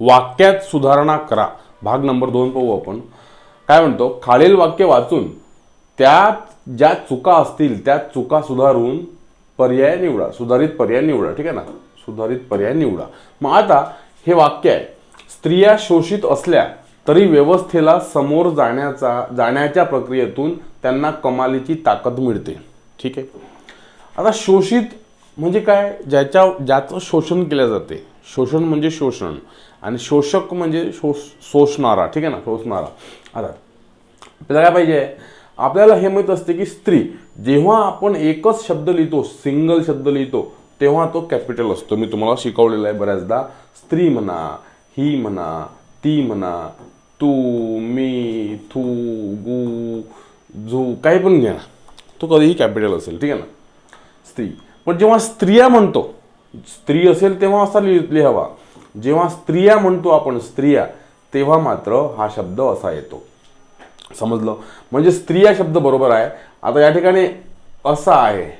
वाक्यात सुधारणा करा. भाग नंबर दोन पाहू आपण. काय म्हणतो? खालील वाक्य वाचून त्यात ज्या चुका असतील त्या चुका सुधारून पर्याय निवडा. सुधारित पर्याय निवडा. ठीक आहे ना? सुधारित पर्याय निवडा. मग आता हे वाक्य आहे. स्त्रिया शोषित असल्या तरी व्यवस्थेला समोर जाण्याचा जाण्याच्या प्रक्रियेतून त्यांना कमालीची ताकद मिळते. ठीक आहे? आता शोषित म्हणजे काय? ज्याच्या ज्याचं शोषण केलं जाते. शोषण म्हणजे शोषण. आणि शोषक म्हणजे शोष शोषणारा ठीक आहे ना? शोषणारा. आता आपल्याला काय पाहिजे? आपल्याला हे माहीत असते की स्त्री जेव्हा आपण एकच शब्द लिहितो सिंगल शब्द लिहितो तेव्हा तो कॅपिटल असतो. मी तुम्हाला शिकवलेला आहे बऱ्याचदा. स्त्री म्हणा ही म्हणा ती म्हणा तू मी थू गू झू काही पण घ्या. तो कधीही कॅपिटल असेल ठीक आहे ना? स्त्री. पण जेव्हा स्त्रिया म्हणतो स्त्री असेल तेव्हा असा लि लिहावा. जेव्हा स्त्रिया म्हणतो आपण स्त्रिया तेव्हा मात्र हा शब्द असा येतो. समजलं? म्हणजे स्त्रिया शब्द बरोबर आहे. आता या ठिकाणी असा आहे.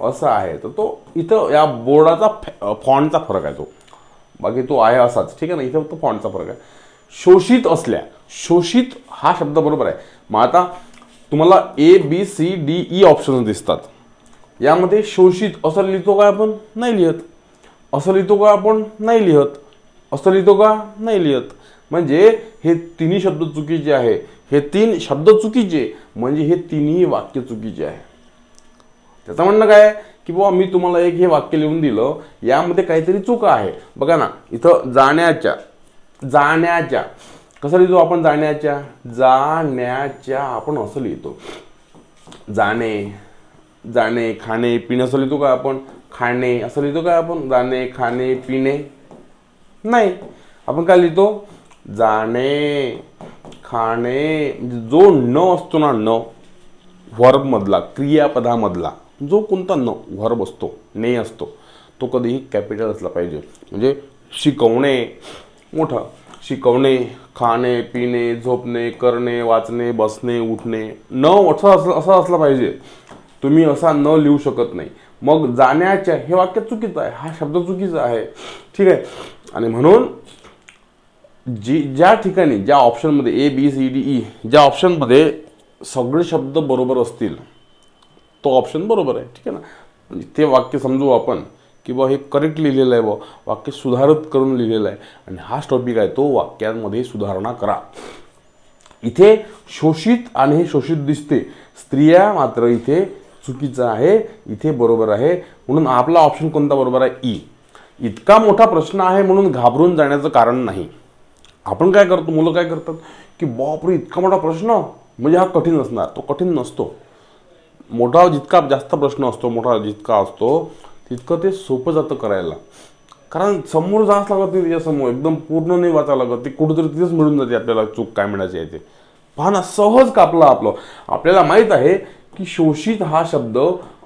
असा आहे. तर तो इथं या बोर्डाचा फॉन्टचा फरक आहे तो. बाकी तो आहे असाच. ठीक आहे ना? इथं फक्त फॉन्टचा फरक आहे. शोषित असल्या शोषित हा शब्द बरोबर आहे. मग आता तुम्हाला A B C D E option दिसतात. यामध्ये शोषित असं लिहितो काय आपण? नाही लिहित. असं लिहितो का आपण नाही लिहत. असं लिहितो का नाही लिहत. म्हणजे हे तिन्ही शब्द चुकीचे आहे. हे तीन शब्द चुकीचे. म्हणजे हे तिन्ही वाक्य चुकीचे आहे. त्याचं म्हणणं काय? की बाबा मी तुम्हाला एक हे वाक्य लिहून दिलं. यामध्ये काहीतरी चुका आहे. बघा ना इथं जाण्याच्या जाण्याच्या. कसं लिहितो आपण जाण्याच्या? जाण्याच्या आपण असं लिहितो. जाणे जाणे खाणे पिणे असं लिहितो का आपण? खाणे असं लिहितो का आपण? जाणे खाणे पिणे? नाही. आपण काय लिहितो? जाणे खाणे म्हणजे जो न असतो ना न व्हर्बमधला क्रियापदामधला जो कोणता न व्हर्ब असतो ने असतो तो कधीही कॅपिटल असला पाहिजे. म्हणजे शिकवणे मोठं. शिकवणे खाणे पिणे झोपणे करणे वाचणे बसणे उठणे. न असं असं असं असलं पाहिजे. तुम्ही असा न लिहू शकत नाही. मग जाण्याच्या हे वाक्य चुकीचं आहे हा शब्द चुकीचा आहे. ठीक आहे? आणि म्हणून जी ज्या ठिकाणी ज्या ऑप्शनमध्ये A B C D E ज्या ऑप्शनमध्ये सगळे शब्द बरोबर असतील तो ऑप्शन बरोबर आहे. ठीक आहे ना? म्हणजे ते वाक्य समजू आपण की बा हे करेक्ट लिहिलेलं आहे बा वाक्य सुधारित करून लिहिलेलं आहे. आणि हाच टॉपिक आहे तो वाक्यांमध्ये सुधारणा करा. इथे शोषित आणि हे शोषित दिसते. स्त्रिया मात्र इथे चुकीचं आहे इथे बरोबर आहे. म्हणून आपला ऑप्शन कोणता बरोबर आहे? ई इतका मोठा प्रश्न आहे म्हणून घाबरून जाण्याचं कारण नाही. आपण काय करतो? मुलं काय करतात? की बापरे इतका मोठा प्रश्न? म्हणजे हा कठीण असणार. तो कठीण नसतो. मोठा जितका जास्त प्रश्न असतो मोठा जितका असतो तितकं ते सोपं जातं करायला. कारण समोर जास्त लागत नाही त्याच्यासमोर. एकदम पूर्ण नाही वाचावं लागत. ते कुठेतरी तिथेच मिळून जाते आपल्याला चूक काय म्हणायची आहे ते. पहा ना सहज कापला आपलं. आपल्याला माहीत आहे की शोषित हा शब्द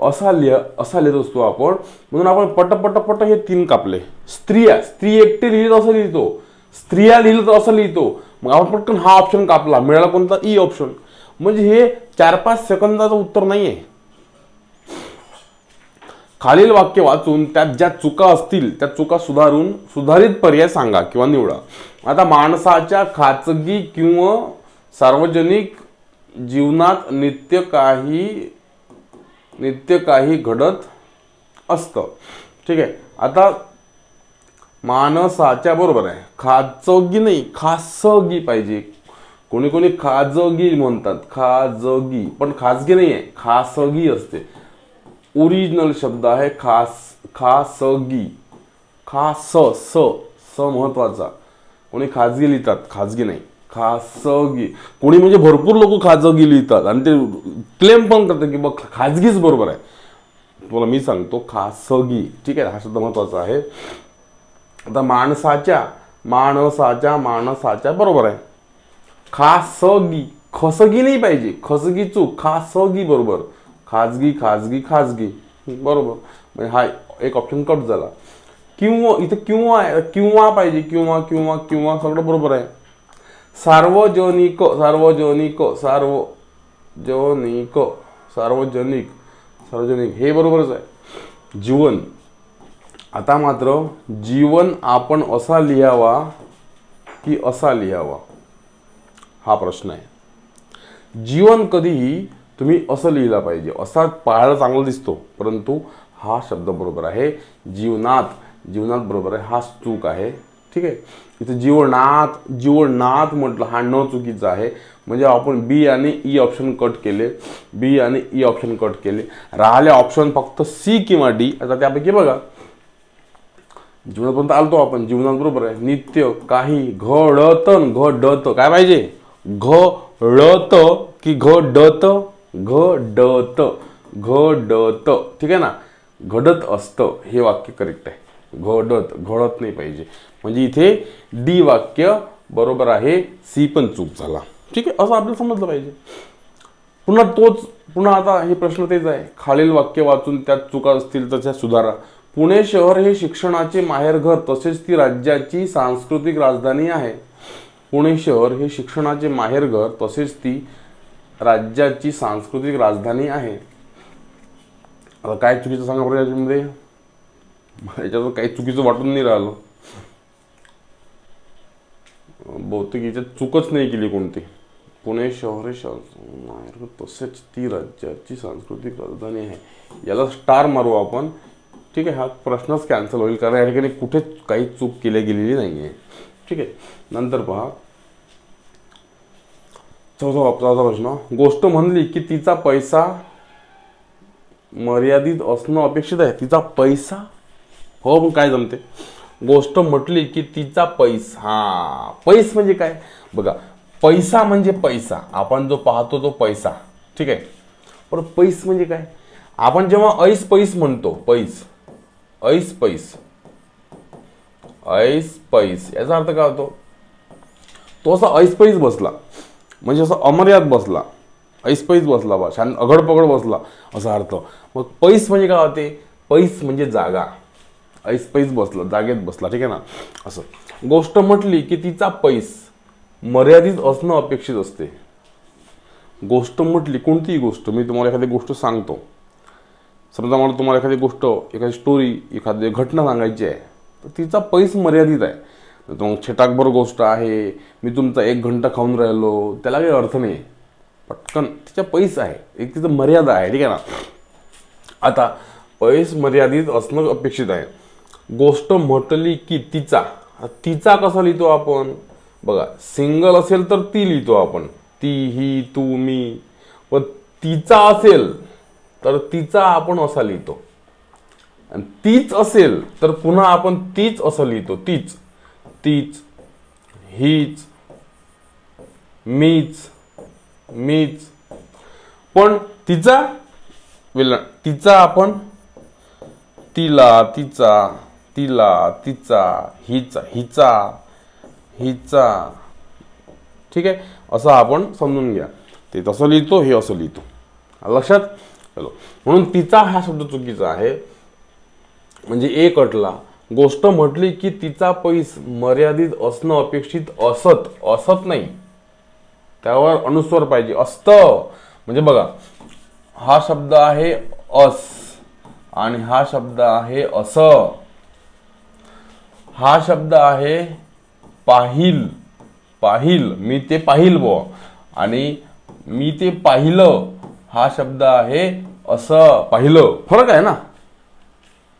असा लिह असा लिहित असतो आपण. म्हणून आपण पट पट पट हे तीन कापले. स्त्रिया स्त्री एकटे लिहित असं लिहितो. स्त्रिया लिहिलं तर असं लिहितो. मग आपण पटकन हा ऑप्शन कापला. मिळाला कोणता? E ई ऑप्शन म्हणजे हे चार पाच सेकंदाचं उत्तर नाही आहे खालील वाक्य वाचून त्यात ज्या चुका असतील त्या चुका सुधारून सुधारित पर्याय सांगा किंवा निवडा. आता माणसाच्या खाजगी किंवा सार्वजनिक जीवनात नित्य काही नित्य काही घडत असतं. ठीक आहे? आता माणसाच्या बरोबर आहे. खाजगी नाही खासगी पाहिजे. कोणी कोणी खाजगी म्हणतात. खाजगी. पण खाजगी नाही आहे. खासगी असते. ओरिजिनल शब्द आहे खास खासगी. खास स स महत्त्वाचा. कोणी खाजगी लिहितात खाजगी नाही. खासगी. कोणी म्हणजे भरपूर लोक खाजगी लिहितात. आणि ते क्लेम पण करतात की बघ खाजगीच बरोबर आहे. तुला मी सांगतो खासगी. ठीक आहे हा शब्द महत्त्वाचा आहे. आता माणसाच्या माणसाच्या माणसाच्या बरोबर आहे. खासगी. खसगी नाही पाहिजे. खसगी चूक. खासगी बरोबर. खाजगी खाजगी खाजगी. बरोबर. म्हणजे हा एक ऑप्शन कट झाला. किंवा इथं किंवा आहे किंवा पाहिजे. किंवा किंवा किंवा सगळं बरोबर आहे. सार्वजनिक सार्वजनिक सार्वजनिक सार्वजनिक सार्वजनिक. हे बरोबरच आहे. जीवन. आता मात्र जीवन आपण असा लिहावा की असा लिहावा? हा प्रश्न आहे. जीवन कधीही तुम्ही असं लिहिला पाहिजे. असा पाहायला चांगला दिसतो परंतु हा शब्द बरोबर आहे जीवनात. जीवनात बरोबर आहे हा चूक आहे. ठीक आहे? इथं जीवनात जीवनात म्हटलं हा न चुकीचा आहे. म्हणजे आपण बी आणि ई ऑप्शन कट केले. बी आणि ई ऑप्शन कट केले. राहिले ऑप्शन फक्त सी किंवा डी आता त्यापैकी बघा. जीवनापर्यंत आलतो आपण. जीवनात बरोबर आहे. नित्य काही घडत. घ डत काय पाहिजे? घडत की घडत? घडत. घडत. ठीक आहे ना? घडत असतं. हे वाक्य करेक्ट आहे. घडत घडत नाही पाहिजे. म्हणजे इथे डी वाक्य बरोबर आहे सी पण चूक झाला. ठीक आहे? असं आपल्याला समजलं पाहिजे. पुन्हा तोच पुन्हा आता हे प्रश्न तेच आहे. खालील वाक्य वाचून त्यात चुका असतील तर त्या सुधारा. पुणे शहर हे शिक्षणाचे माहेरघर तसेच ती राज्याची सांस्कृतिक राजधानी आहे. पुणे शहर हे शिक्षणाचे माहेरघर तसेच ती राज्याची सांस्कृतिक राजधानी आहे. आता काय चुकीचं सांगा बरं याच्यामध्ये? याच्यावर याच्यात काही चुकीचं वाटून नाही राहिलं. बहुतेक याच्यात चूकच नाही केली कोणती. पुणे शहर हे तसेच ती राज्याची सांस्कृतिक राजधानी आहे. याला स्टार मारू आपण. ठीक आहे हा प्रश्नच कॅन्सल होईल कारण या ठिकाणी कुठेच काही चूक केली गेलेली नाही आहे ठीक आहे नंतर पहा. चौथा चौथा प्रश्न. गोष्ट म्हणली की तिचा पैसा मर्यादित असणं अपेक्षित आहे. तिचा पैसा हो मग काय जमते? गोष्ट म्हटली की तिचा पैसा. हा पैस म्हणजे काय? बघा पैसा म्हणजे पैसा. आपण जो पाहतो तो पैसा. ठीक आहे? पण पैस म्हणजे काय? आपण जेव्हा ऐस पैस म्हणतो पैस ऐस पैस ऐस पैस याचा अर्थ काय होतो? तो असा ऐस पैस बसला. म्हणजे असं अमर्याद बसला. ऐस पैस बसला बा छान अगडपगड बसला असा अर्थ. मग पैस म्हणजे काय होते? पैस म्हणजे जागा. ऐस पैस बसला जागेत बसला ठीक आहे ना? असं. गोष्ट म्हटली की तिचा पैस मर्यादित असणं अपेक्षित असते. गोष्ट म्हटली कोणतीही गोष्ट मी तुम्हाला एखादी गोष्ट सांगतो. समजा मला तुम्हाला एखादी गोष्ट एखादी स्टोरी एखादी घटना सांगायची आहे तर तिचा पैस मर्यादित आहे. तर मग छटाकभर गोष्ट आहे मी तुमचा एक घंटा खाऊन राहिलो त्याला काही अर्थ नाही पटकन तिचा पैस आहे एक तिचं मर्यादा आहे ठीक आहे ना? आता पैस मर्यादित असणं अपेक्षित आहे. गोष्ट म्हटली की तिचा. तिचा कसा लिहितो आपण? बघा सिंगल असेल तर ती लिहितो आपण. ती ही तू मी. पण तिचा असेल तर तिचा आपण असा लिहितो. आणि तीच असेल तर पुन्हा आपण तीच असं लिहितो. तीच. तीच. हीच. मीच. मीच. पण तिचा वेल तिचा आपण तिला तिचा. तिला तिचा हिचा हिचा हिचा. ठीक आहे? असं आपण समजून घ्या. ते तसं लिहितो हे असं लिहितो. लक्षात? चलो म्हणून तिचा हा शब्द चुकीचा आहे. म्हणजे एक अटला गोष्ट म्हटली की तिचा पैस मर्यादित असणं अपेक्षित असत. असत नाही. त्यावर अनुस्वर पाहिजे. असत. म्हणजे बघा हा शब्द आहे अस. आणि हा शब्द आहे अस. हा शब्द आहे पाहिल. पाहिल. मी ते पाहिल बो आणि मी ते पाहिलं हा शब्द आहे असं. पाहिलं. फरक आहे ना?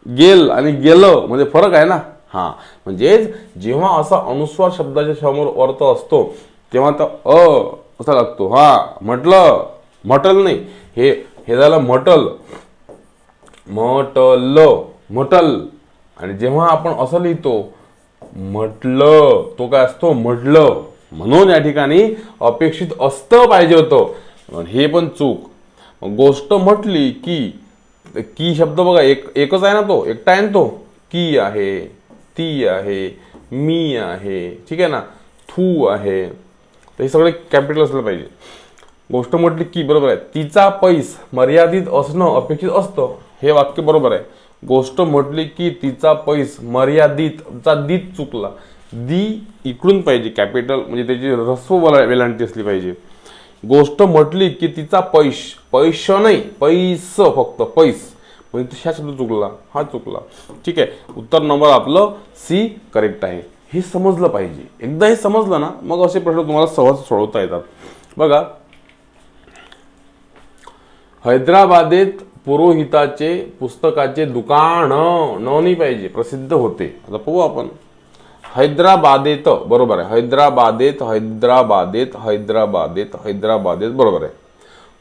गेल आणि गेलं म्हणजे फरक आहे ना? हा. म्हणजेच जेव्हा असा अनुस्वार शब्दाच्या समोर अर्थ असतो तेव्हा तर अ असा लागतो. हा. म्हटलं. म्हटल नाही. हे हे झालं म्हटल. म्हटल. म्हटल. आणि जेव्हा आपण असं लिहितो म्हटलं तो काय असतो? म्हटलं. म्हणून या ठिकाणी अपेक्षित असतं पाहिजे होतं. हे पण चूक. गोष्ट म्हटली की की शब्द बघा एक एकच आहे ना तो? एकटा आहे ना तो? की आहे ती आहे मी आहे ठीक आहे ना? थू आहे. तर हे सगळे कॅपिटल असलं पाहिजे. गोष्ट म्हटली की बरोबर आहे. तिचा पैस मर्यादित असणं अपेक्षित असतं. हे वाक्य बरोबर आहे. गोष्ट म्हटली की तिचा पैस मर्यादित चा दीत चुकला. दी इकडून पाहिजे कॅपिटल म्हणजे त्याची रस्व वेलांटी असली पाहिजे. गोष्ट म्हटली की तिचा पैश पैश नाही पैस फक्त पैस. म्हणजे ह्या शब्द चुकला हा चुकला. ठीक आहे उत्तर नंबर आपलं सी करेक्ट आहे. हे समजलं पाहिजे. एकदा हे समजलं ना मग असे प्रश्न तुम्हाला सहज सोडवता येतात. बघा हैदराबादेत पुरोहिताचे पुस्तकाचे दुकान न नाही पाहिजे प्रसिद्ध होते. आता पाहू आपण. हैदराबादेत बरोबर आहे. हैदराबादेत हैदराबादेत हैदराबादेत हैदराबादेत बरोबर आहे.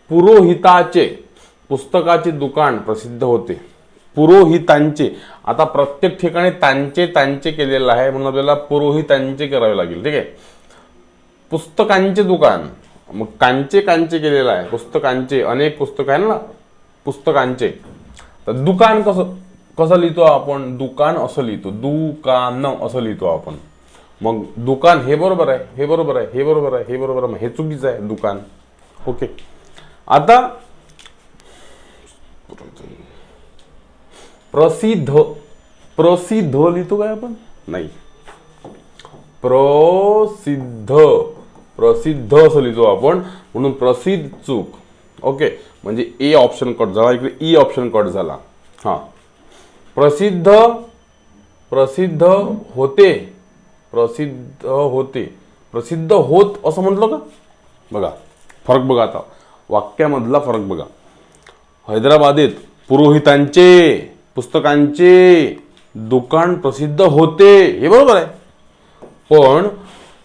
पुरोहिताचे पुस्तकाचे दुकान प्रसिद्ध होते. पुरोहितांचे. आता प्रत्येक ठिकाणी त्यांचे त्यांचे केलेलं आहे म्हणून आपल्याला पुरोहितांचे करावे लागेल. ठीक आहे? पुस्तकांचे दुकान. मग कांचे कांचे केलेलं आहे. पुस्तकांचे अनेक पुस्तक आहे ना? पुस्तकांचे. तर दुकान कसं कसं लिहितो आपण? दुकान असं लिहितो. दुकान असं लिहितो आपण. मग दुकान हे बरोबर आहे हे बरोबर आहे हे बरोबर आहे हे बरोबर आहे. मग हे चुकीचं आहे दुकान. ओके. आता प्रसिद्ध प्रसिद्ध लिहितो काय आपण? नाही. प्रसिद्ध प्रसिद्ध असं लिहितो आपण. म्हणून प्रसिद्ध चूक. ओके. म्हणजे ए ऑप्शन कट झाला इकडे ई ऑप्शन कट झाला. हा. प्रसिद्ध प्रसिद्ध होते प्रसिद्ध होते. प्रसिद्ध होत असं म्हटलं का? बघा फरक बघा आता. वाक्यामधला फरक बघा. हैदराबादेत पुरोहितांचे पुस्तकांचे दुकान प्रसिद्ध होते. हे बरोबर आहे. पण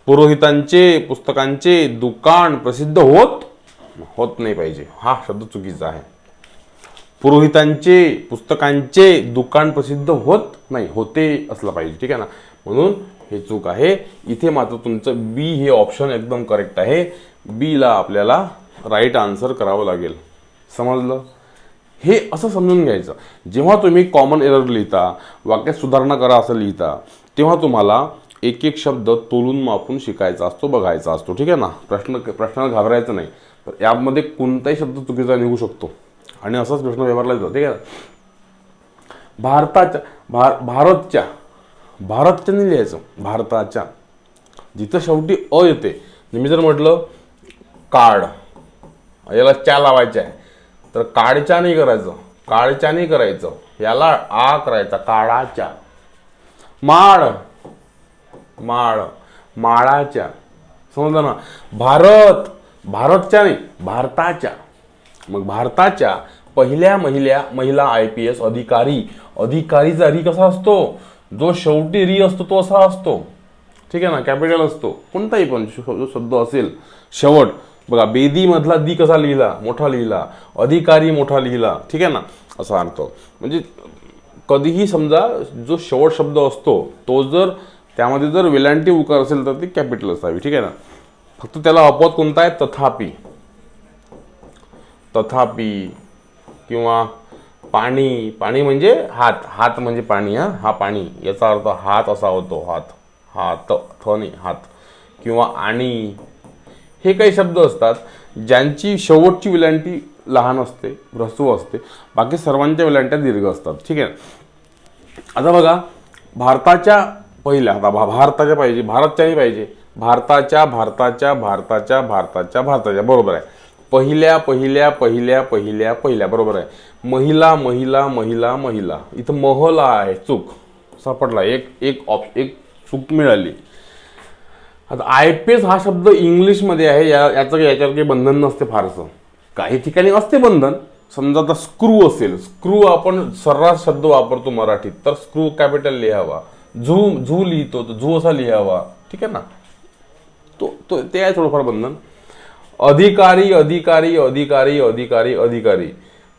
पुरोहितांचे पुस्तकांचे दुकान प्रसिद्ध होत होत नाही पाहिजे. हा शब्द चुकीचा आहे. पुरोहितांचे पुस्तकांचे दुकान प्रसिद्ध होत नाही होते असलं पाहिजे. ठीक आहे ना? म्हणून हे चूक आहे. इथे मात्र तुमचं बी हे ऑप्शन एकदम करेक्ट आहे. बीला आपल्याला राईट आन्सर करावं लागेल. समजलं? हे असं समजून घ्यायचं. जेव्हा तुम्ही कॉमन एरर लिहिता वाक्यात सुधारणा करा असं लिहिता तेव्हा तुम्हाला एक एक शब्द तोलून मापून शिकायचा असतो बघायचा असतो. ठीक आहे ना? प्रश्न प्रश्नाला घाबरायचं नाही. तर यामध्ये कोणताही शब्द चुकीचा निघू शकतो. आणि असाच प्रश्न व्यवहारला येतो. ठीक आहे? भारताच्या भार भारतच्या भारतच्या नाही लिहायचं. भारताच्या. जिथं शेवटी अ येते. मी जर म्हटलं कार्ड याला च्या लावायच्या आहे. तर काळच्या नाही करायचं. काळच्या नाही करायचं. याला आ करायचा. काळाच्या माळ. माळ. माळाच्या. समजलं ना? भारत. भारतच्या नाही भारताच्या. मग भारताच्या पहिल्या महिल्या महिला आय पी एस अधिकारी अधिकारीचा री कसा असतो जो शेवटी री असतो तो असा असतो. ठीक आहे ना कॅपिटल असतो. कोणताही पण जो शब्द असेल शेवट बघा बेदीमधला दी कसा लिहिला? मोठा लिहिला. अधिकारी मोठा लिहिला. ठीक आहे ना? असा अर्थ. म्हणजे कधीही समजा जो शेवट शब्द असतो तो जर त्यामध्ये जर वेलांटी उकार असेल तर ती कॅपिटल असावी. ठीक आहे ना? फक्त त्याला अपवाद कोणता आहे? तथापि. तथापि किंवा पाणी. पाणी म्हणजे हात. हात म्हणजे पाणी हा? हा पाणी. याचा अर्थ हात असा होतो. हात. हात. थ नाही हात. किंवा आणि. हे काही शब्द असतात ज्यांची शेवटची विलांटी लहान असते ह्रस्व असते. बाकी सर्वांच्या विलांट्या दीर्घ असतात. ठीक आहे? आता बघा भारताच्या पहिल्या आता भा- भारताच्या पाहिजे भारतच्याही पाहिजे. भारताच्या भारताच्या भारताच्या भारताच्या भारताच्या. बरोबर आहे. पहिल्या पहिल्या पहिल्या पहिल्या पहिल्या. बरोबर आहे. महिला महिला महिला महिला. इथं महला आहे. चूक. सापडला. एक एक ऑप एक चूक मिळाली. आता आय पी एस हा शब्द इंग्लिशमध्ये आहे. या याचं याच्यावर काही बंधन नसते फारसं. काही ठिकाणी असते बंधन. समजा आता स्क्रू असेल. स्क्रू आपण सर्रास शब्द वापरतो मराठीत. तर स्क्रू कॅपिटल लिहावा. झू झू लिहितो. तर झू असा लिहावा. ठीक आहे ना? तो तो ते आहे थोडंफार बंधन. अधिकारी अधिकारी अधिकारी अधिकारी अधिकारी.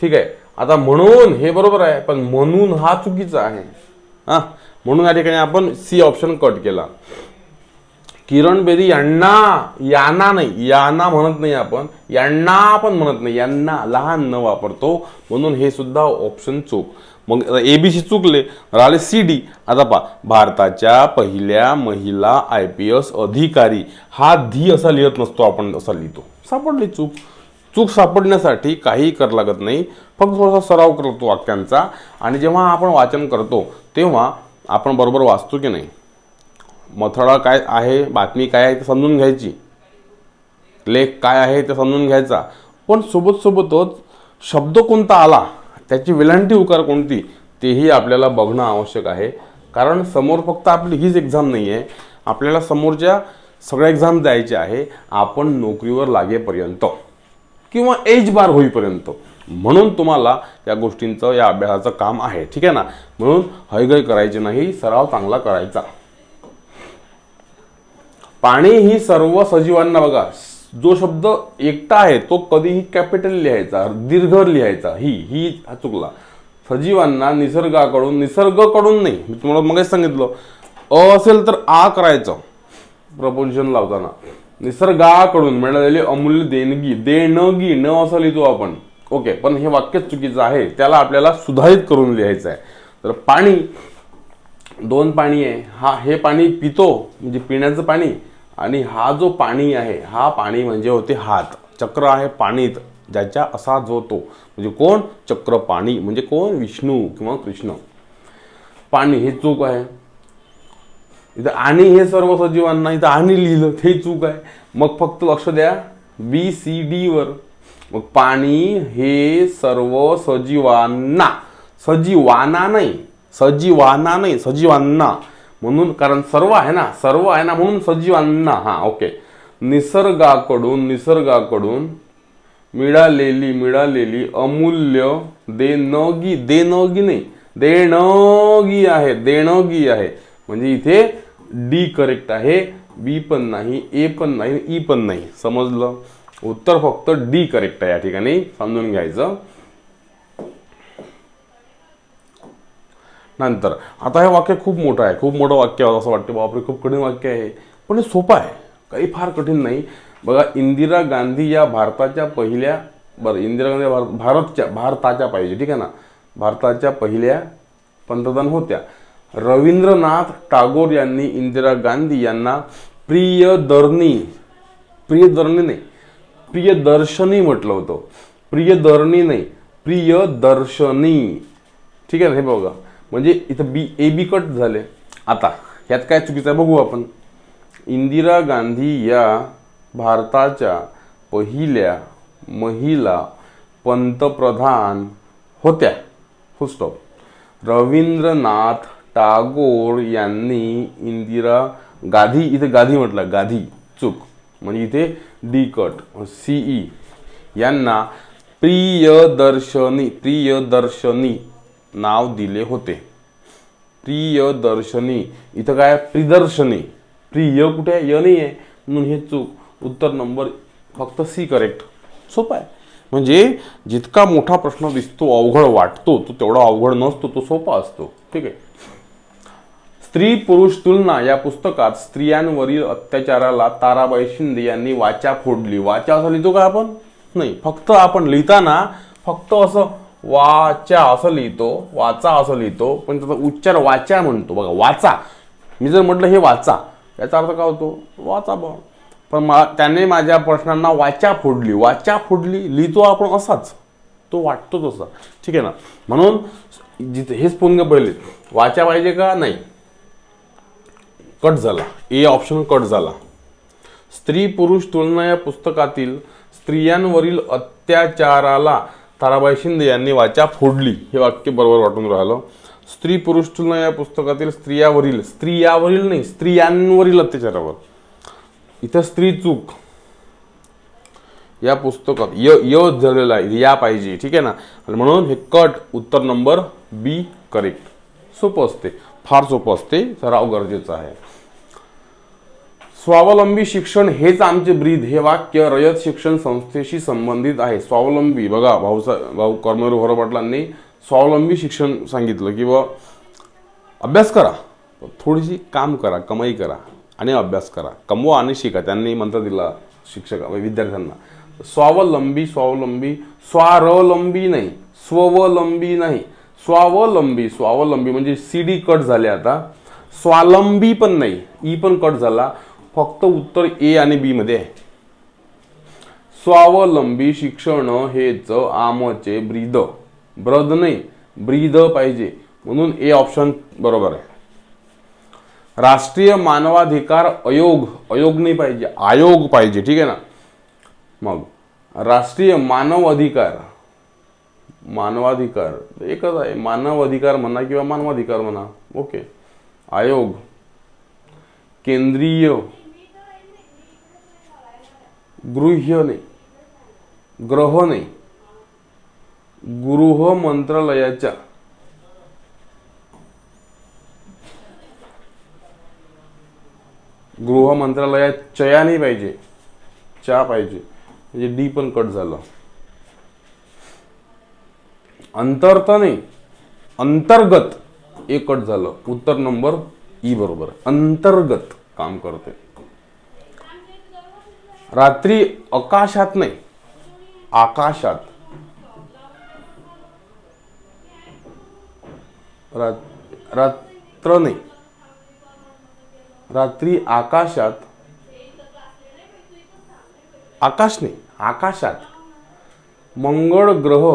ठीक आहे. आता म्हणून हे बरोबर आहे पण म्हणून हा चुकीचा आहे. हा? म्हणून या ठिकाणी आपण सी ऑप्शन कट केला. किरण बेदी यांना यांना नाही यांना म्हणत नाही आपण यांना पण म्हणत नाही यांना लहान न वापरतो म्हणून हे सुद्धा ऑप्शन चूक. मग एबीसी चुकले राहिले सी डी आता पहा भारताच्या पहिल्या महिला आय पी एस अधिकारी हा धी असा लिहित नसतो आपण असा लिहितो. सापडली चूक. चूक सापडण्यासाठी काही कर लागत नाही फक्त थोडासा सराव करतो वाक्यांचा. आणि जेव्हा आपण वाचन करतो तेव्हा आपण बरोबर वाचतो की नाही? मथळा काय आहे बातमी काय आहे ते समजून घ्यायची. लेख काय आहे ते समजून घ्यायचा. पण सोबत सोबतच शब्द कोणता आला? त्याची विलांटी उकार कोणती? तेही आपल्याला बघणं आवश्यक आहे. कारण समोर फक्त आपली हीच एक्झाम नाही आहे आपल्याला समोरच्या सगळ्या एक्झाम द्यायच्या आहे. आपण नोकरीवर लागेपर्यंत किंवा एज बार होईपर्यंत. म्हणून तुम्हाला या गोष्टींचं या अभ्यासाचं काम आहे. ठीक आहे ना? म्हणून हयगय करायची नाही सराव चांगला करायचा. पाणी ही सर्व सजीवांना बघा जो शब्द एकटा आहे तो कधीही कॅपिटल लिहायचा दीर्घ लिहायचा ही ही हा चुकला. सजीवांना निसर्गाकडून निसर्गकडून नाही. मी तुम्हाला मगच सांगितलं अ असेल तर आ करायचं. प्रपोजिशन लावताना. निसर्गाकडून मिळालेली अमूल्य देणगी देणगी न असं लिहितो आपण. ओके पण हे वाक्यच चुकीचं आहे. त्याला आपल्याला सुधारित करून लिहायचं आहे. तर पाणी दोन पाणी आहे. हा हे पाणी पितो म्हणजे पिण्याचं पाणी. आणि हा जो पाणी आहे हा पाणी म्हणजे होते हात. चक्र आहे पाणीत ज्याच्या असा जो तो. म्हणजे कोण? चक्र पाणी. म्हणजे कोण? विष्णू किंवा कृष्ण. पाणी हे चूक आहे. इथं आणि हे सर्व सजीवांना इथं आणि लिहिलं ते चूक आहे. मग फक्त लक्ष द्या. बी सी डी वर. मग पाणी हे सर्व सजीवांना. सजीवाना नाही. सजीवाना नाही. सजीवांना. म्हणून कारण सर्व आहे ना सर्व आहे ना म्हणून सजीवांना हा ओके. निसर्गाकडून निसर्गाकडून मिळालेली मिळालेली अमूल्य देणगी देणगी नाही देणगी आहे देणगी आहे. म्हणजे इथे डी करेक्ट आहे बी पण नाही ए पण नाही ई पण नाही. समजलं? उत्तर फक्त डी करेक्ट आहे या ठिकाणी समजून घ्यायचं. नंतर. आता हे वाक्य खूप मोठं आहे. खूप मोठं वाक्य असं वाटतं बापरे खूप कठीण वाक्य आहे. पण हे सोपं आहे. काही फार कठीण नाही. बघा इंदिरा गांधी या भारताच्या पहिल्या बरं इंदिरा गांधी भारत भारतच्या भारताच्या पाहिजे ठीक आहे ना? भारताच्या पहिल्या पंतप्रधान होत्या. रवींद्रनाथ टागोर यांनी इंदिरा गांधी यांना प्रियदर्नी प्रियदर्नी नाही प्रियदर्शनी म्हटलं होतं. प्रियदर्नी नाही प्रियदर्शनी. ठीक आहे ना हे बघा. म्हणजे इथं बी ए बी कट झाले. आता ह्यात काय चुकीचं आहे बघू आपण. इंदिरा गांधी या भारताच्या पहिल्या महिला पंतप्रधान होत्या. फुलस्टॉप रवींद्रनाथ टागोर यांनी इंदिरा गाधी इथे गाधी म्हटलं गाधी चूक. म्हणजे इथे डी कट सीई यांना प्रियदर्शनी प्रियदर्शनी नाव दिले होते. प्रियदर्शनी. इथं काय? प्रिदर्शनी प्रिय कुठे? आहे य नाही आहे म्हणून हे चूक. उत्तर नंबर फक्त सी करेक्ट सोपा आहे. म्हणजे जितका मोठा प्रश्न दिसतो अवघड वाटतो तो तेवढा अवघड नसतो तो सोपा असतो. ठीक आहे? स्त्री पुरुष तुलना. या पुस्तकात स्त्रियांवरील अत्याचाराला ताराबाई शिंदे यांनी वाचा फोडली. वाचा असं लिहितो का आपण? नाही. फक्त आपण लिहिताना फक्त असं वाचा असं लिहितो वाचा असं लिहितो पण त्याचा उच्चार वाचा म्हणतो. बघा वाचा. मी जर म्हटलं हे वाचा याचा अर्थ काय होतो? वाचा बा पण मा त्याने माझ्या प्रश्नांना वाचा फोडली. वाचा फोडली लिहितो आपण असाच. तो वाटतो तसा. ठीक आहे ना? म्हणून जिथे हेच पुंग पहिले. वाचा पाहिजे का? नाही. कट झाला. ए ऑप्शन कट झाला. स्त्री पुरुष तुलना या पुस्तकातील स्त्रियांवरील अत्याचाराला ताराबाई शिंदे यांनी वाचा फोडली. हे वाक्य बरोबर वाटून राहिलं. स्त्री पुरुष तुलना या पुस्तकातील स्त्रियावरील स्त्रियावरील नाही स्त्रियांवरील अत्याचारावर. इथं स्त्री चूक. या पुस्तकात य य झालेला आहे. या पाहिजे. ठीक आहे ना? आणि म्हणून हे कट उत्तर नंबर बी करेक्ट सोपं असते. फार सोपं असते. सराव गरजेचं आहे. स्वावलंबी शिक्षण हेच आमचे ब्रीद हे वाक्य रयत शिक्षण संस्थेशी संबंधित आहे. स्वावलंबी बघा भाऊसा भाऊ कर्मवीर भोर पाटलांनी स्वावलंबी शिक्षण सांगितलं की व अभ्यास करा थोडीशी काम करा कमाई करा आणि अभ्यास करा. कमवा आणि शिका त्यांनी मंत्र दिला शिक्षक विद्यार्थ्यांना. स्वावलंबी स्वावलंबी स्वावलंबी नाही स्ववलंबी नाही. स्वावलंबी स्वावलंबी म्हणजे सी डी कट झाले आता. स्वावलंबी पण नाही ई पण कट झाला. फक्त उत्तर ए आणि बी मध्ये आहे. स्वावलंबी शिक्षण हेच आमचे ब्रीद. ब्रद नाही ब्रीद पाहिजे. म्हणून ए ऑप्शन बरोबर आहे. राष्ट्रीय मानवाधिकार आयोग आयोग नाही पाहिजे आयोग पाहिजे ठीक आहे ना? मग राष्ट्रीय मानव अधिकार मानवाधिकार एकच आहे. मानव अधिकार म्हणा किंवा मानवाधिकार म्हणा ओके. आयोग केंद्रीय गृह्यने ग्रहने गृह मंत्रालयाच्या गृह मंत्रालयात चया नाही पाहिजे चा पाहिजे. म्हणजे डी पण कट झालं. अंतर्त नाही अंतर्गत ए कट झालं. उत्तर नंबर ई बरोबर. अंतर्गत काम करते. रात्री आकाशात नाही आकाशात. रात्र नाही. रात्री आकाशात आकाश नाही आकाशात. मंगळ ग्रह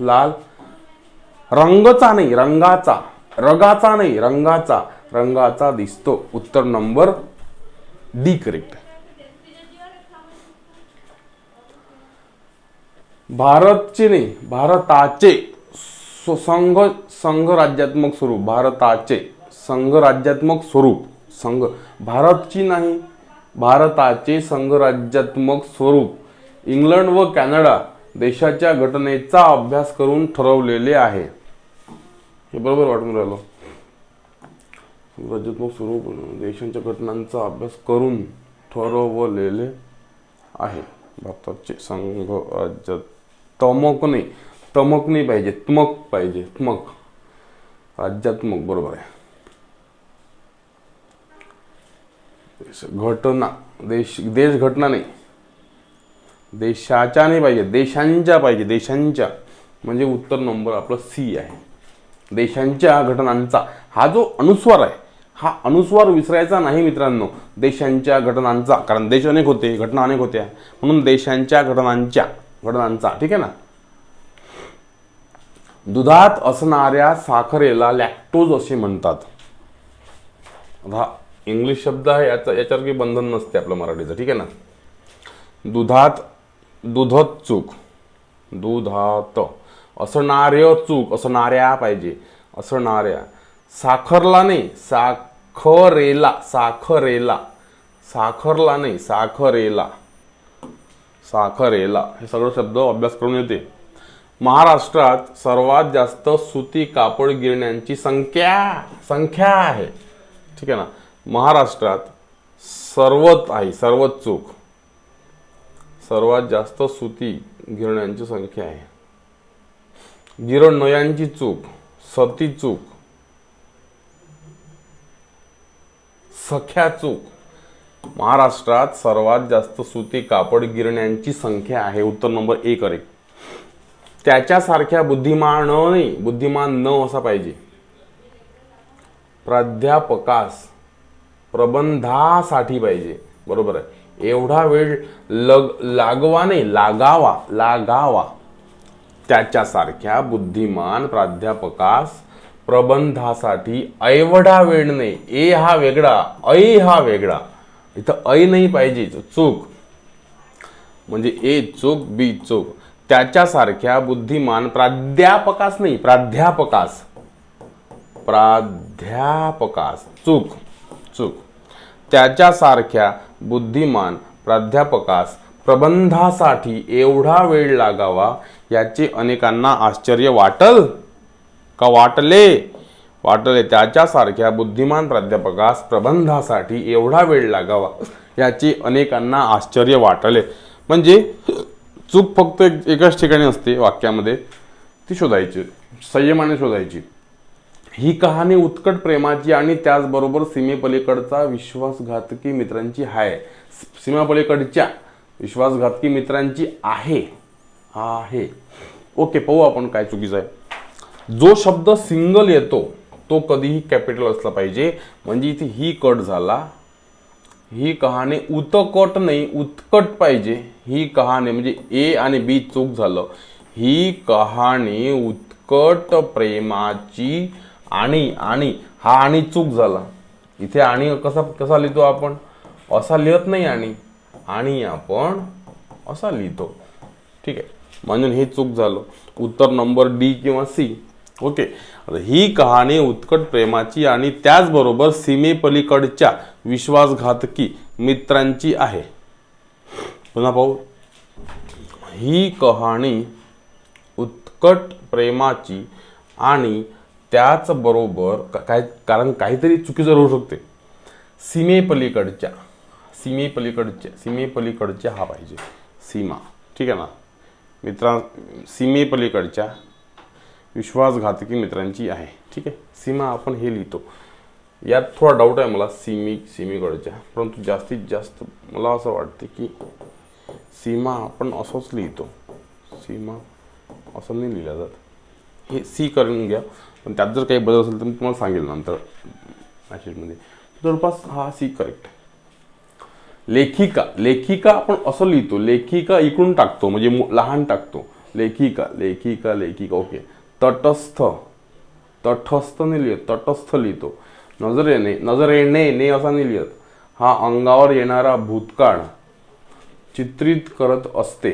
लाल रंगचा नाही रंगाचा रगाचा नाही रंगाचा रंगाचा दिसतो. उत्तर नंबर डी करेक्ट भारतचे नाही भारताचे संघ संघ राज्यात्मक स्वरूप भारताचे संघ राज्यात्मक स्वरूप संघ भारतची नाही भारताचे संघराज्यात्मक स्वरूप. इंग्लंड व कॅनडा देशाच्या घटनेचा अभ्यास करून ठरवलेले आहे. हे बरोबर वाटून राहिलं. राज्यात्मक स्वरूप देशांच्या घटनांचा अभ्यास करून ठरवलेले आहे. भारताचे संघ राज्यात तमक नाही तमक नाही पाहिजे तमक पाहिजे तमक. राज्यात्मक बरोबर आहे. घटना देश देश घटना नाही. देशाच्या नाही पाहिजे देशांच्या पाहिजे देशांच्या. म्हणजे उत्तर नंबर आपलं सी आहे. देशांच्या घटनांचा हा जो अनुस्वार आहे हा अनुस्वार विसरायचा नाही मित्रांनो. देशांच्या घटनांचा कारण देश अनेक होते घटना अनेक होत्या. म्हणून देशांच्या घटनांच्या घटनांचा ठीक आहे ना? दुधात असणाऱ्या साखरेला लॅक्टोज असे म्हणतात. आता हा इंग्लिश शब्द आहे याचा याच्यावर काही बंधन नसते आपलं मराठीचं. ठीक आहे ना? दुधात दुधत चूक. दुधात असणाऱ्य चूक असणाऱ्या पाहिजे. असणाऱ्या. साखरला नाही साखरेला साखरेला. साखरला नाही साखरेला. साखरेला हे सगळं शब्द अभ्यास करून येते. महाराष्ट्रात सर्वात जास्त सुती कापड गिरण्यांची संख्या संख्या आहे. ठीक आहे ना? महाराष्ट्रात सर्वत आहे सर्वच चूक. सर्वात जास्त सुती गिरण्यांची संख्या आहे. गिरणोयांची चूक सती चूक सख्या चूक. महाराष्ट्रात सर्वात जास्त सुती कापड गिरण्यांची संख्या आहे. उत्तर नंबर ए करेक्ट त्याच्यासारख्या बुद्धिमान नाही बुद्धिमान न असा पाहिजे. प्राध्यापकास प्रबंधासाठी पाहिजे. बरोबर आहे. एवढा वेळ लग लागवा नाही लागावा लागावा. त्याच्यासारख्या बुद्धिमान प्राध्यापकास प्रबंधासाठी ऐवढा वेळ नाही. ए हा वेगळा ऐ हा वेगळा. इथं ऐ नाही पाहिजे चूक. म्हणजे ए चूक बी चूक. त्याच्यासारख्या बुद्धिमान प्राध्यापकास नाही प्राध्यापकास. प्राध्यापकास. चूक चूक. त्याच्यासारख्या बुद्धिमान प्राध्यापकास प्रबंधासाठी एवढा वेळ लागावा याचे अनेकांना आश्चर्य वाटल? का वाटले? वाटले त्याच्यासारख्या बुद्धिमान प्राध्यापकास प्रबंधासाठी एवढा वेळ लागावा याचे अनेकांना आश्चर्य वाटले. म्हणजे चूक फक्त एक- एकाच ठिकाणी असते वाक्यामध्ये ती शोधायची संयमाने शोधायची. ही कहाणी उत्कट प्रेमाची आणि त्याचबरोबर सीमेपलीकडचा विश्वासघातकी मित्रांची आहे सीमापलीकडच्या विश्वासघातकी मित्रांची आहे आहे. ओके पाहू आपण काय चुकीचं आहे. जो शब्द सिंगल येतो तो कधीही कॅपिटल असला पाहिजे. म्हणजे इथे ही कट झाला. ही कहाणी उतकट नाही उत्कट पाहिजे. ही कहाणी म्हणजे ए आणि बी चूक झालं. ही कहाणी उत्कट प्रेमाची आणि आणि हा आणि चूक झाला. इथे आणि कसा कसा लिहितो आपण? असा लिहत नाही आणि. आणि आपण असा लिहितो. ठीक आहे. म्हणून हे चूक झालं. उत्तर नंबर डी किंवा सी ओके. आता ही कहाणी उत्कट प्रेमाची आणि त्याचबरोबर सीमेपलीकडच्या विश्वासघातकी मित्रांची आहे. पुन्हा पाहू. ही कहाणी उत्कट प्रेमाची आणि त्याचबरोबर का- काय कारण काहीतरी चुकीचं होऊ शकते. सीमेपलीकडच्या सीमेपलीकडच्या सीमेपलीकडच्या हा पाहिजे. सीमा. ठीक आहे ना? मित्रां सीमेपलीकडच्या विश्वासघातकी मित्रांची आहे. ठीक आहे? सीमा आपण हे लिहितो. यात थोडा डाऊट आहे मला सीमी सीमेकडच्या. परंतु जास्तीत जास्त मला असं वाटते की सीमा आपण असंच लिहितो. सीमा असं नाही लिहिलं जात. हे सी करून घ्या. पण त्यात जर काही बदल असेल तर मी तुम्हाला सांगेल नंतर मॅसेजमध्ये जवळपास हा सी करेक्ट लेखिका लेखिका आपण असं लिहितो. लेखिका इकडून टाकतो. म्हणजे लहान टाकतो. लेखिका लेखिका लेखिका. ओके. तटस्थ तटस्थ नाही लिहित तटस्थ लिहितो. नजर येणे नजर येणे ने असा नाही लिहित. हा अंगावर येणारा भूतकाळ चित्रित करत असते.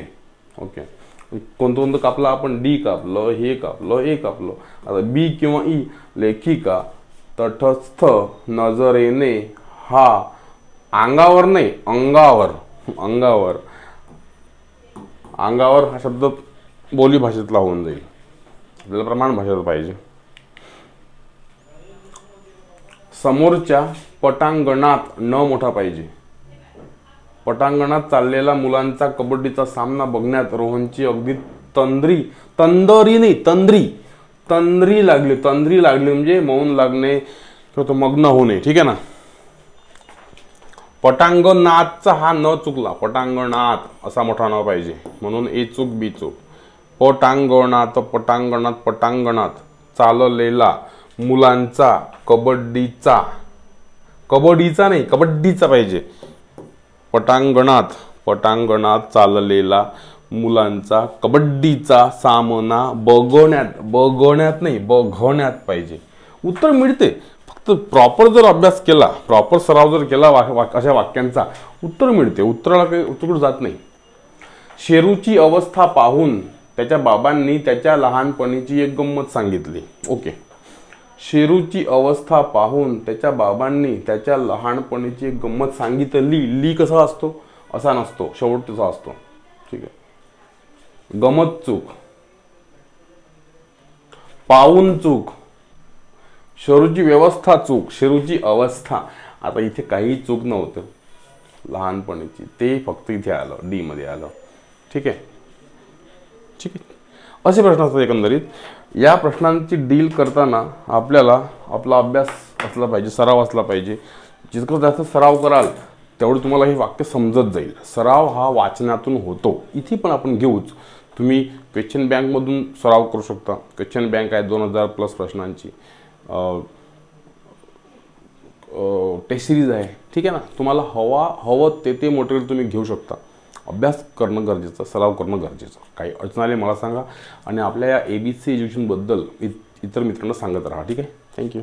ओके. कोणतं कोणतं कापलं? आपण डी कापलं हे कापलं हे कापलं. आता बी किंवा ई लेखिका तटस्थ नजरेने हा अंगावर नाही अंगावर अंगावर. अंगावर हा शब्द बोली भाषेतला होऊन जाईल. आपल्याला प्रमाण भाषेत पाहिजे. समोरच्या पटांगणात न मोठा पाहिजे. पटांगणात चाललेला मुलांचा कबड्डीचा सामना बघण्यात रोहनची अगदी तंद्री तंदरी नाही तंद्री. तंद्री लागली तंद्री लागली म्हणजे मौन लागणे किंवा तो मग्न होणे ठीक आहे ना? पटांगणातचा हा न चुकला पटांगणात असा मोठा न पाहिजे. म्हणून ए चूक बी चूक. पटांगणात पटांगणात पटांगणात चाललेला मुलांचा कबड्डीचा कबड्डीचा नाही कबड्डीचा पाहिजे. पटांगणात पटांगणात चाललेला मुलांचा कबड्डीचा सामना बघवण्यात बघवण्यात नाही बघवण्यात पाहिजे. उत्तर मिळते. फक्त प्रॉपर जर अभ्यास केला प्रॉपर सराव जर केला वा, वा, अशा वाक्यांचा उत्तर मिळते. उत्तराला काही उत्तर जात नाही. शेरूची अवस्था पाहून त्याच्या बाबांनी त्याच्या लहानपणीची एक गंमत सांगितली. ओके. शेरूची अवस्था पाहून त्याच्या बाबांनी त्याच्या लहानपणीची एक गंमत सांगितली. ली कसा असतो? असा नसतो. शेवट असतो. ठीक आहे. गमत चूक. पाऊन चूक. शेरूची व्यवस्था चूक. शेरूची अवस्था. आता इथे काही चूक नव्हतं. लहानपणीची. ते फक्त इथे आलं. डी मध्ये आलं. ठीक आहे. ठीक आहे. असे प्रश्न असतात एकंदरीत. या प्रश्नांची डील करताना आपल्याला आपला अभ्यास असला पाहिजे सराव असला पाहिजे. जितकं जास्त सराव कराल तेवढं तुम्हाला हे वाक्य समजत जाईल. सराव हा वाचनातून होतो. इथे पण आपण घेऊच. तुम्ही क्वेश्चन बँकमधून सराव करू शकता. क्वेश्चन बँक आहे दोन हजार प्लस प्रश्नांची. टेस्ट सिरीज आहे. ठीक आहे ना? तुम्हाला हवा हवं ते ते मटेरियल तुम्ही घेऊ शकता. अभ्यास करणं गरजेचं सराव करणं गरजेचं. काही अडचण आली मला सांगा. आणि आपल्या या ए बी सी एज्युकेशनबद्दल इत इतर मित्रांना सांगत राहा ठीक आहे? थँक्यू